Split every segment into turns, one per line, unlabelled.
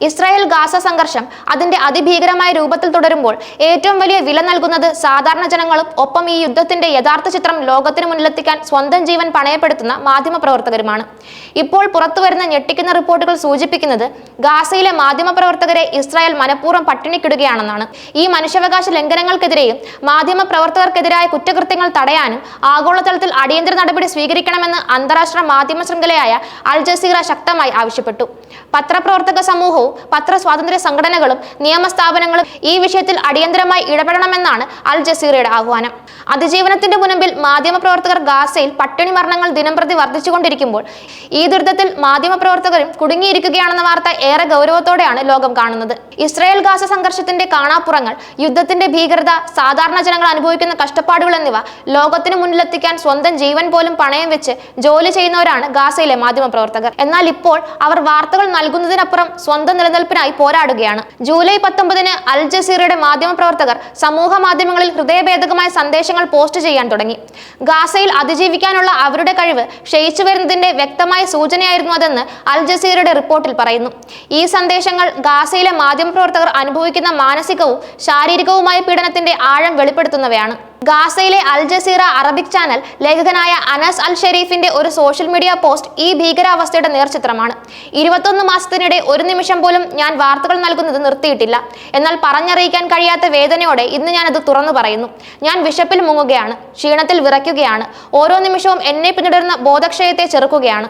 Israel Gaza സംഘർഷം അതിന്റെ അതിഭീകരമായ രൂപത്തിൽ തുടരുമ്പോൾ ഏറ്റവും വലിയ വില നൽകുന്നത് സാധാരണ ജനങ്ങളും ഒപ്പം ഈ യുദ്ധത്തിന്റെ യഥാർത്ഥ ചിത്രം ലോകത്തിന് മുന്നിലെത്തിക്കാൻ സ്വന്തം ജീവൻ പണയപ്പെടുത്തുന്ന മാധ്യമപ്രവർത്തകരുമാണ് ഇപ്പോൾ പുറത്തുവരുന്ന ഞെട്ടിക്കുന്ന റിപ്പോർട്ടുകൾ സൂചിപ്പിക്കുന്നത് ഗാസയിലെ മാധ്യമപ്രവർത്തകരെ ഇസ്രായേൽ മനഃപൂർവം പട്ടിണിക്കിടുകയാണെന്നാണ്. ഈ മനുഷ്യാവകാശ ലംഘനങ്ങൾക്കെതിരെയും മാധ്യമപ്രവർത്തകർക്കെതിരായ കുറ്റകൃത്യങ്ങൾ തടയാനും ആഗോളതലത്തിൽ അടിയന്തര നടപടി സ്വീകരിക്കണമെന്ന് അന്താരാഷ്ട്ര മാധ്യമ ശൃംഖലയായ അൽ ജസീറ ശക്തമായി ആവശ്യപ്പെട്ടു. പത്രപ്രവർത്തക സമൂഹവും പത്രസ്വാതന്ത്ര്യ സംഘടനകളും നിയമസ്ഥാപനങ്ങളും ഈ വിഷയത്തിൽ അടിയന്തരമായി ഇടപെടണമെന്നാണ് അൽ ജസീറയുടെ ആഹ്വാനം. അതിജീവനത്തിന്റെ മുൻപിൽ മാധ്യമപ്രവർത്തകർ ഗാസയിൽ പട്ടിണി മരണങ്ങൾ ദിനംപ്രതി വർദ്ധിച്ചുകൊണ്ടിരിക്കുമ്പോൾ ഈ ദുരിതത്തിൽ മാധ്യമപ്രവർത്തകരും കുടുങ്ങിയിരിക്കുകയാണെന്ന വാർത്ത ഏറെ ഗൗരവത്തോടെയാണ് ലോകം കാണുന്നത്. ഇസ്രായേൽ ഗാസ സംഘർഷത്തിന്റെ കാണാപ്പുറങ്ങൾ യുദ്ധത്തിന്റെ ഭീകരത സാധാരണ ജനങ്ങൾ അനുഭവിക്കുന്ന കഷ്ടപ്പാടുകൾ എന്നിവ ലോകത്തിന് മുന്നിലെത്തിക്കാൻ സ്വന്തം ജീവൻ പോലും പണയം വെച്ച് ജോലി ചെയ്യുന്നവരാണ് ഗാസയിലെ മാധ്യമപ്രവർത്തകർ. എന്നാൽ ഇപ്പോൾ അവർ വാർത്തകൾ നൽകുന്നതിനപ്പുറം സ്വന്തം നിലനിൽപ്പിനായി പോരാടുകയാണ്. ജൂലൈ പത്തൊമ്പതിന് അൽ ജസീറയുടെ മാധ്യമപ്രവർത്തകർ സമൂഹ മാധ്യമങ്ങളിൽ ഹൃദയഭേദകമായ സന്ദേശങ്ങൾ പോസ്റ്റ് ചെയ്യാൻ തുടങ്ങി. ഗാസയിൽ അതിജീവിക്കാനുള്ള അവരുടെ കഴിവ് ക്ഷയിച്ചു വരുന്നതിന്റെ വ്യക്തമായ സൂചനയായിരുന്നു അതെന്ന് അൽ ജസീറയുടെ റിപ്പോർട്ടിൽ പറയുന്നു. ഈ സന്ദേശങ്ങൾ ഗാസയിലെ മാധ്യമപ്രവർത്തകർ അനുഭവിക്കുന്ന മാനസികവും ശാരീരികവുമായ പീഡനത്തിന്റെ ആഴം വെളിപ്പെടുത്തുന്നവയാണ്. ഗാസയിലെ അൽ ജസീറ അറബിക് ചാനൽ ലേഖകനായ അനസ് അൽ ഷെരീഫിന്റെ ഒരു സോഷ്യൽ മീഡിയ പോസ്റ്റ് ഈ ഭീകരാവസ്ഥയുടെ നേർചിത്രമാണ്. ഇരുപത്തൊന്ന് മാസത്തിനിടെ ഒരു നിമിഷം പോലും ഞാൻ വാർത്തകൾ നൽകുന്നത് നിർത്തിയിട്ടില്ല. എന്നാൽ പറഞ്ഞറിയിക്കാൻ കഴിയാത്ത വേദനയോടെ ഇന്ന് ഞാനത് തുറന്നു പറയുന്നു. ഞാൻ വിശപ്പിൽ മുങ്ങുകയാണ് ക്ഷീണത്തിൽ വിറയ്ക്കുകയാണ് ഓരോ നിമിഷവും എന്നെ പിന്തുടരുന്ന ബോധക്ഷയത്തെ ചെറുക്കുകയാണ്.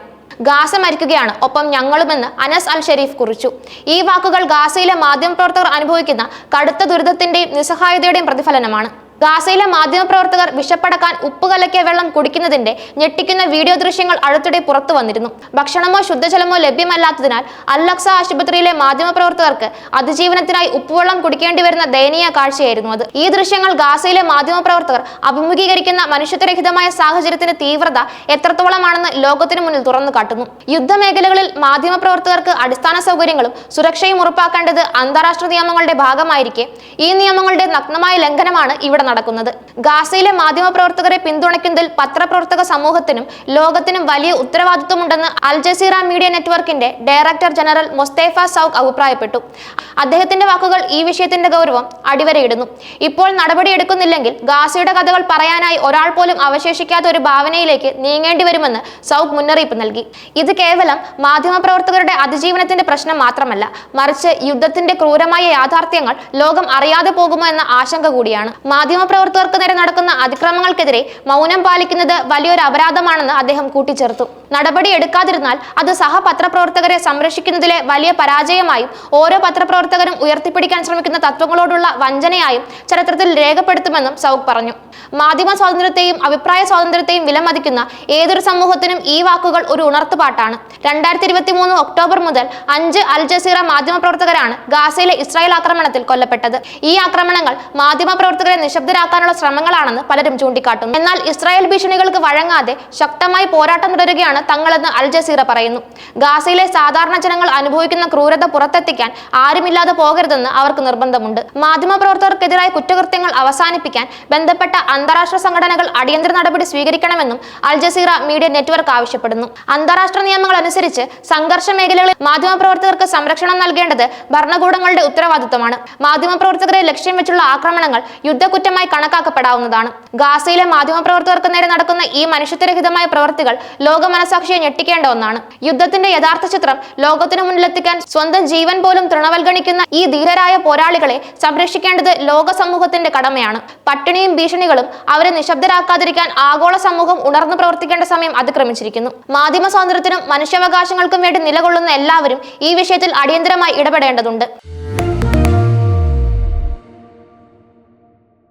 ഗാസ മരിക്കുകയാണ് ഒപ്പം ഞങ്ങളുമെന്ന് അനസ് അൽ ഷെരീഫ് കുറിച്ചു. ഈ വാക്കുകൾ ഗാസയിലെ മാധ്യമപ്രവർത്തകർ അനുഭവിക്കുന്ന കടുത്ത ദുരിതത്തിന്റെയും നിസ്സഹായതയുടെയും പ്രതിഫലനമാണ്. ഗാസയിലെ മാധ്യമപ്രവർത്തകർ വിഷപ്പടക്കാൻ ഉപ്പ് കലക്കിയ വെള്ളം കുടിക്കുന്നതിന്റെ ഞെട്ടിക്കുന്ന വീഡിയോ ദൃശ്യങ്ങൾ അടുത്തിടെ പുറത്തു വന്നിരുന്നു. ഭക്ഷണമോ ശുദ്ധജലമോ ലഭ്യമല്ലാത്തതിനാൽ അല്ലക്സ ആശുപത്രിയിലെ മാധ്യമപ്രവർത്തകർക്ക് അതിജീവനത്തിനായി ഉപ്പുവെള്ളം കുടിക്കേണ്ടി വരുന്ന ദയനീയ കാഴ്ചയായിരുന്നു അത്. ഈ ദൃശ്യങ്ങൾ ഗാസയിലെ മാധ്യമപ്രവർത്തകർ അഭിമുഖീകരിക്കുന്ന മനുഷ്യത്വരഹിതമായ സാഹചര്യത്തിന്റെ തീവ്രത എത്രത്തോളമാണെന്ന് ലോകത്തിന് മുന്നിൽ തുറന്നു കാട്ടുന്നു. യുദ്ധമേഖലകളിൽ മാധ്യമപ്രവർത്തകർക്ക് അടിസ്ഥാന സൗകര്യങ്ങളും സുരക്ഷയും ഉറപ്പാക്കേണ്ടത് അന്താരാഷ്ട്ര നിയമങ്ങളുടെ ഭാഗമായിരിക്കെ. ഈ നിയമങ്ങളുടെ നഗ്നമായ ലംഘനമാണ് ഇവിടെ നടക്കുന്നത്. ഗാസയിലെ മാധ്യമപ്രവർത്തകരെ പിന്തുണയ്ക്കുന്നതിൽ പത്രപ്രവർത്തക സമൂഹത്തിനും ലോകത്തിനും വലിയ ഉത്തരവാദിത്വമുണ്ടെന്ന് അൽ ജസീറ മീഡിയ നെറ്റ്വർക്കിന്റെ ഡയറക്ടർ ജനറൽ മൊസ്തേഫ സൌഖ് അഭിപ്രായപ്പെട്ടു. അദ്ദേഹത്തിന്റെ വാക്കുകൾ ഈ വിഷയത്തിന്റെ ഗൗരവം അടിവരയിടുന്നു. ഇപ്പോൾ നടപടിയെടുക്കുന്നില്ലെങ്കിൽ ഗാസയുടെ കഥകൾ പറയാനായി ഒരാൾ പോലും അവശേഷിക്കാത്ത ഒരു ഭാവനയിലേക്ക് നീങ്ങേണ്ടി വരുമെന്ന് സൗഖ് മുന്നറിയിപ്പ് നൽകി. ഇത് കേവലം മാധ്യമപ്രവർത്തകരുടെ അതിജീവനത്തിന്റെ പ്രശ്നം മാത്രമല്ല മറിച്ച് യുദ്ധത്തിന്റെ ക്രൂരമായ യാഥാർത്ഥ്യങ്ങൾ ലോകം അറിയാതെ പോകുമോ എന്ന ആശങ്ക കൂടിയാണ്. മാധ്യമപ്രവർത്തകർക്ക് നേരെ നടക്കുന്ന അതിക്രമങ്ങൾക്കെതിരെ മൗനം പാലിക്കുന്നത് വലിയൊരു അപരാധമാണെന്ന് അദ്ദേഹം കൂട്ടിച്ചേർത്തു. നടപടി എടുക്കാതിരുന്നാൽ അത് സഹപത്രപ്രവർത്തകരെ സംരക്ഷിക്കുന്നതിലെ വലിയ പരാജയമായും ഓരോ പത്രപ്രവർത്തകരും ഉയർത്തിപ്പിടിക്കാൻ ശ്രമിക്കുന്ന തത്വങ്ങളോടുള്ള വഞ്ചനയായും ചരിത്രത്തിൽ രേഖപ്പെടുത്തുമെന്നും സൗഖ് പറഞ്ഞു. മാധ്യമ സ്വാതന്ത്ര്യത്തെയും അഭിപ്രായ സ്വാതന്ത്ര്യത്തെയും വിലമതിക്കുന്ന ഏതൊരു സമൂഹത്തിനും ഈ വാക്കുകൾ ഒരു ഉണർത്തുപാട്ടാണ്. രണ്ടായിരത്തി ഇരുപത്തി മൂന്ന് ഒക്ടോബർ മുതൽ അഞ്ച് അൽ ജസീറ മാധ്യമപ്രവർത്തകരാണ് ഗാസയിലെ ഇസ്രായേൽ ആക്രമണത്തിൽ കൊല്ലപ്പെട്ടത്. ഈ ആക്രമണങ്ങൾ മാധ്യമപ്രവർത്തകരെ നിശബ്ദരാക്കാനുള്ള ശ്രമങ്ങളാണെന്ന് പലരും ചൂണ്ടിക്കാട്ടുന്നു. എന്നാൽ ഇസ്രായേൽ ഭീഷണികൾക്ക് വഴങ്ങാതെ ശക്തമായി പോരാട്ടം തുടരുകയാണ് തങ്ങളെന്ന് അൽ ജസീറ പറയുന്നു. ഗാസയിലെ സാധാരണ ജനങ്ങൾ അനുഭവിക്കുന്ന ക്രൂരത പുറത്തെത്തിക്കാൻ ആരുമില്ലാതെ പോകരുതെന്ന് അവർക്ക് നിർബന്ധമുണ്ട്. മാധ്യമപ്രവർത്തകർക്കെതിരായ കുറ്റകൃത്യങ്ങൾ അവസാനിപ്പിക്കാൻ ബന്ധപ്പെട്ട അന്താരാഷ്ട്ര സംഘടനകൾ അടിയന്തര നടപടി സ്വീകരിക്കണമെന്നും അൽ ജസീറ മീഡിയ നെറ്റ്വർക്ക് ആവശ്യപ്പെടുന്നു. അന്താരാഷ്ട്ര നിയമങ്ങൾ അനുസരിച്ച് സംഘർഷ മേഖലകളിൽ മാധ്യമപ്രവർത്തകർക്ക് സംരക്ഷണം നൽകേണ്ടത് ഭരണകൂടങ്ങളുടെ ഉത്തരവാദിത്തമാണ് മാധ്യമപ്രവർത്തകരെ ലക്ഷ്യം വെച്ചുള്ള ആക്രമണങ്ങൾ യുദ്ധക്കുറ്റമായി കണക്കാക്കപ്പെടാവുന്നതാണ്. ഗാസയിലെ മാധ്യമപ്രവർത്തകർക്ക് നേരെ നടക്കുന്ന ഈ മനുഷ്യത്വരഹിതമായ പ്രവൃത്തികൾ ലോക മനസാക്ഷിയെ ഞെട്ടിക്കേണ്ട ഒന്നാണ്. യുദ്ധത്തിന്റെ യഥാർത്ഥ ചിത്രം ലോകത്തിനു മുന്നിലെത്തിക്കാൻ സ്വന്തം ജീവൻ പോലും തൃണവൽഗണിക്കുന്ന ഈ ധീരരായ പോരാളികളെ സംരക്ഷിക്കേണ്ടത് ലോക സമൂഹത്തിന്റെ കടമയാണ്. പട്ടിണിയും ഭീഷണികളും അവരെ നിശബ്ദരാക്കാതിരിക്കാൻ ആഗോള സമൂഹം ഉണർന്നു പ്രവർത്തിക്കേണ്ട സമയം അതിക്രമിച്ചിരിക്കുന്നു. മാധ്യമ സ്വാതന്ത്ര്യത്തിനും മനുഷ്യാവകാശങ്ങൾക്കും വേണ്ടി നിലകൊള്ളുന്ന എല്ലാവരും ഈ വിഷയത്തിൽ അടിയന്തരമായി ഇടപെടേണ്ടതുണ്ട്.